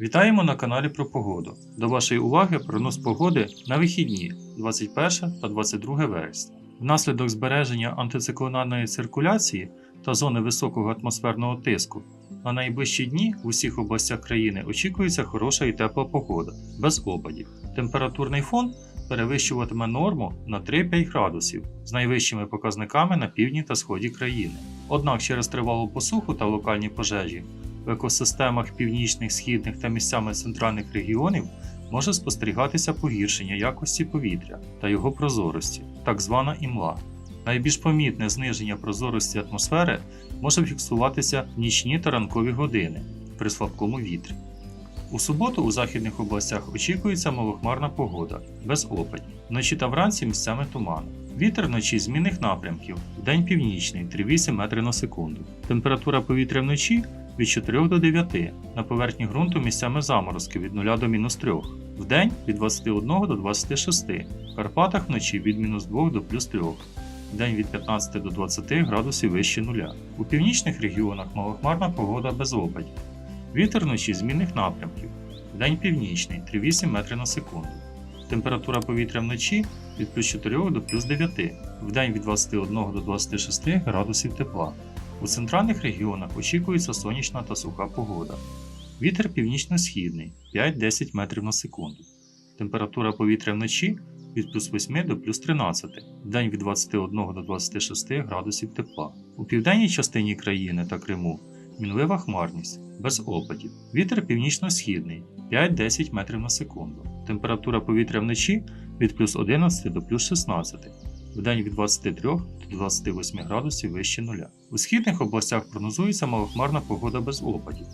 Вітаємо на каналі про погоду. До вашої уваги прогноз погоди на вихідні 21 та 22 вересня. Внаслідок збереження антициклонарної циркуляції та зони високого атмосферного тиску на найближчі дні в усіх областях країни очікується хороша і тепла погода, без опадів. Температурний фон перевищуватиме норму на 3-5 градусів з найвищими показниками на півдні та сході країни. Однак через тривалу посуху та локальні пожежі в екосистемах північних, східних та місцями центральних регіонів може спостерігатися погіршення якості повітря та його прозорості, так звана імла. Найбільш помітне зниження прозорості атмосфери може фіксуватися в нічні та ранкові години при слабкому вітрі. У суботу у західних областях очікується малохмарна погода, без опадів. Вночі та вранці місцями туману. Вітер вночі змінних напрямків, вдень північний 3,8 метри на секунду. Температура повітря вночі від 4 до 9, на поверхні ґрунту місцями заморозки від 0 до мінус 3, вдень від 21 до 26, в Карпатах вночі від мінус 2 до плюс 3, вдень від 15 до 20 градусів вище нуля. У північних регіонах малохмарна погода без опадів. Вітер вночі змінних напрямків, вдень північний 3,8 метри на секунду. Температура повітря вночі від плюс 4 до плюс 9, вдень від 21 до 26 градусів тепла. У центральних регіонах очікується сонячна та суха погода. Вітер північно-східний 5-10 метрів на секунду. Температура повітря вночі від плюс 8 до плюс 13, вдень від 21 до 26 градусів тепла. У південній частині країни та Криму мінлива хмарність без опадів. Вітер північно-східний 5-10 метрів на секунду. Температура повітря вночі від плюс 11 до плюс 16, вдень від 23 до 28 градусів вище нуля. У східних областях прогнозується малохмарна погода без опадів.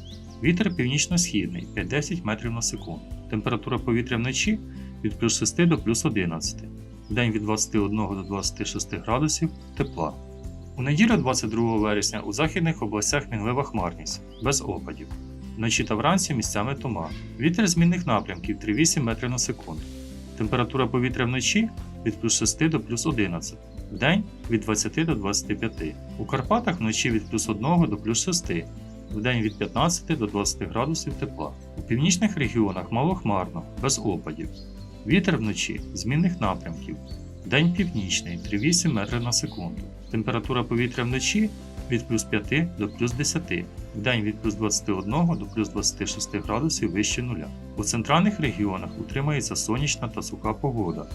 Вітер північно-східний 5-10 метрів на секунду. Температура повітря вночі від плюс 6 до плюс 11, вдень від 21 до 26 градусів тепла. У неділю 22 вересня у західних областях мінлива хмарність, без опадів. Вночі та вранці місцями туман. Вітер змінних напрямків 3,8 метрів на секунду. Температура повітря вночі від плюс 6 до плюс 11, вдень від 20 до 25. У Карпатах вночі від плюс 1 до плюс 6, вдень від 15 до 20 градусів тепла. У північних регіонах малохмарно, без опадів. Вітер вночі змінних напрямків. День північний 3,8 метрів на секунду. Температура повітря вночі від плюс 5 до плюс 10, вдень від плюс 21 до плюс 26 градусів вище нуля. У центральних регіонах утримається сонячна та суха погода.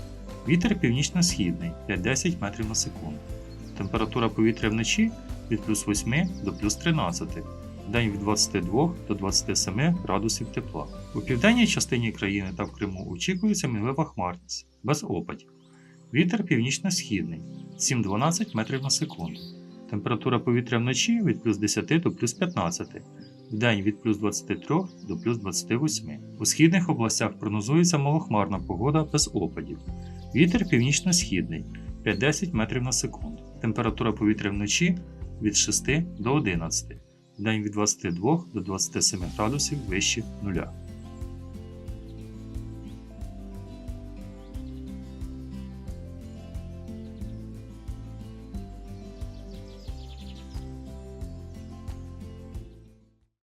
Вітер північно-східний 5-10 метрів на секунду. Температура повітря вночі від плюс 8 до плюс 13, вдень від 22 до 27 градусів тепла. У південній частині країни та в Криму очікується мінлива хмарність, без опадів. Вітер північно-східний 7-12 метрів на секунду. Температура повітря вночі від плюс 10 до плюс 15, вдень від плюс 23 до плюс 28. У східних областях прогнозується малохмарна погода без опадів. Вітер північно-східний 5-10 метрів на секунду. Температура повітря вночі від 6 до 11, вдень від 22 до 27 градусів вище нуля.